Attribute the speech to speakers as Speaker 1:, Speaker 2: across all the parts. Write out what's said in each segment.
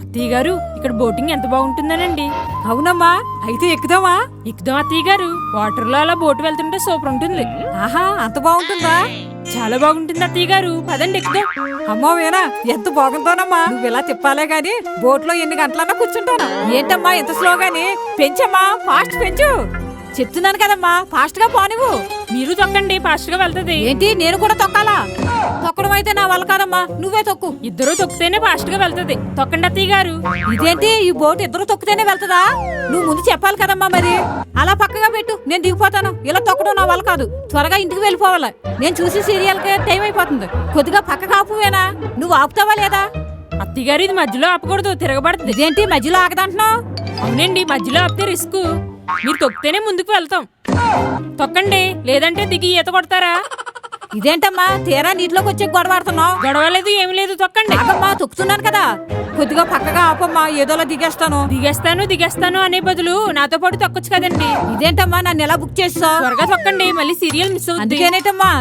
Speaker 1: అత్తయ్య గారు ఇక్కడ బోటింగ్ ఎంత బాగుంటుందనండి.
Speaker 2: అవునమ్మా అయితే ఎక్కుదామా?
Speaker 1: ఎక్కుదాం అత్తయ్య గారు. వాటర్లో అలా బోటు వెళ్తుంటే సూపర్ ఉంటుంది.
Speaker 2: ఆహా అంత బాగుంటుందా?
Speaker 1: చాలా బాగుంటుంది అత్తయ్య గారు. పదండి ఎక్కుదాం.
Speaker 2: అమ్మో వేనా ఎంత బాగుంటానమ్మా నువ్వు ఇలా తిప్పాలే గాని బోట్లో ఎన్ని గంటలన్నా కూర్చుంటాను. ఏంటమ్మా ఎంత స్లోగాని పెంచమ్మా ఫాస్ట్ పెంచు. చెప్తున్నాను కదమ్మా ఫాస్ట్గా పోనివ్వు.
Speaker 1: మీరు తొక్కండి ఫాస్ట్గా వెళ్తది.
Speaker 2: ఏంటి నేను కూడా తొక్కాలా? తొక్కడం అయితే నా వల్ల కాదమ్మా నువ్వే తొక్కు.
Speaker 1: ఇద్దరు తొక్కితేనే ఫాస్ట్గా వెళ్తది. తొక్కండి అత్తయ్య గారు.
Speaker 2: ఇదేంటి ఈ బోట్ ఇద్దరు తొక్కితేనే వెళ్తుందా? నువ్వు ముందు చెప్పాలి కదమ్మా మరి. అలా పక్కగా పెట్టు నేను దిగిపోతాను. ఇలా తొక్కడం నా వల్ల కాదు. త్వరగా ఇంటికి వెళ్ళిపోవాలి. నేను చూసి సీరియల్కి టైం అయిపోతుంది. కొద్దిగా పక్కగా ఆపువేనా? నువ్వు ఆపుతావా లేదా?
Speaker 1: అత్తయ్య గారు ఇది మధ్యలో ఆపకూడదు తిరగబడుతుంది.
Speaker 2: ఇదేంటి మధ్యలో ఆగదంటున్నావు?
Speaker 1: అవునండి మధ్యలో ఆపితే రిస్క్. మీరు తొక్కితేనే ముందుకు వెళ్తాం. తొక్కండి లేదంటే దిగి ఈత కొడతారా?
Speaker 2: ఇదేంటమ్మా? తీరా నీటిలోకి వచ్చే గొడవ ఆడుతున్నావు
Speaker 1: గొడవలేదు ఏమి లేదు తొక్కండి.
Speaker 2: ఆగమ్మా తొక్కుతున్నాను కదా. కొద్దిగా పక్కగా ఆపమ్మా ఏదోలా దిగేస్తాను.
Speaker 1: దిగేస్తాను దిగేస్తాను అనే బదులు నాతో పాటు తొక్కొచ్చు కదండి.
Speaker 2: ఇదేంటమ్మా నన్ను ఎలా బుక్ చేస్తావు?
Speaker 1: త్వరగా తొక్కండి మళ్ళీ సీరియల్ మిస్ అవుతుంది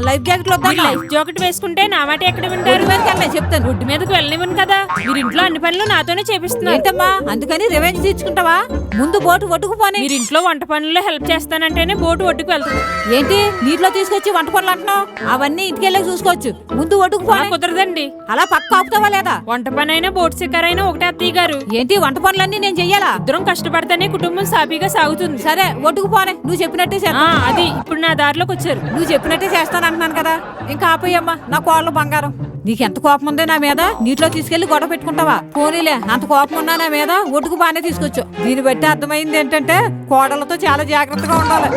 Speaker 2: లైఫ్
Speaker 1: మీరు
Speaker 2: వద్దా
Speaker 1: లైఫ్ జాకెట్ వేసుకుంటే నా మాట ఎక్కడ వింటారు?
Speaker 2: చెప్తాను.
Speaker 1: రోడ్డు మీదకి వెళ్ళనివ్వను కదా. మీరు ఇంట్లో అన్ని పనులు నాతోనే చేపిస్తున్నారు.
Speaker 2: ఏంటమ్మా అందుకని రివెంజ్ తీర్చుకుంటావా? ముందు బోటు ఒడ్డుకుపోని
Speaker 1: మీరు ఇంట్లో వంట పనుల్లో హెల్ప్ చేస్తానంటేనే బోటు ఒడ్డుకు వెళ్తుంది
Speaker 2: ఏంటి నీటిలో తీసుకొచ్చి వంట పనులు అంటున్నావు? అవన్నీ ఇంటికెళ్ళి చూసుకోవచ్చు. ముందు
Speaker 1: ఆ,
Speaker 2: ఒడ్డుకుపోని
Speaker 1: కుదరదండి.
Speaker 2: అలా పక్క ఆపుతావా లేదా?
Speaker 1: వంట పని అయినా బోట్ సిక్కరైనా ఒకటే అత్తయ్య గారు.
Speaker 2: ఏంటి వంట పనులన్నీ నేను చెయ్యాలా?
Speaker 1: ఇద్దరం కష్టపడితేనే కుటుంబం సాఫీగా సాగుతుంది.
Speaker 2: సరే ఒడ్డుకుపోనే నువ్వు చెప్పినట్టే
Speaker 1: ఆ,
Speaker 2: చేస్తా
Speaker 1: అది ఇప్పుడు నా దారిలోకి వచ్చారు.
Speaker 2: నువ్వు చెప్పినట్టే చేస్తాను అంటున్నాను కదా. ఇంకా ఆపయ్యమ్మా నా కోళ్ళ బంగారం. నీకెంత కోపం ఉందే నా మీద? నీటిలో తీసుకెళ్ళి గొడవ పెట్టుకుంటావా? పోనీలే అంత కోపం ఉన్నా నా మీద ఒడ్డుకు బాగానే తీసుకొచ్చు దీన్ని బట్టి అర్థమైంది ఏంటంటే కోడలతో చాలా జాగ్రత్తగా ఉండాలి.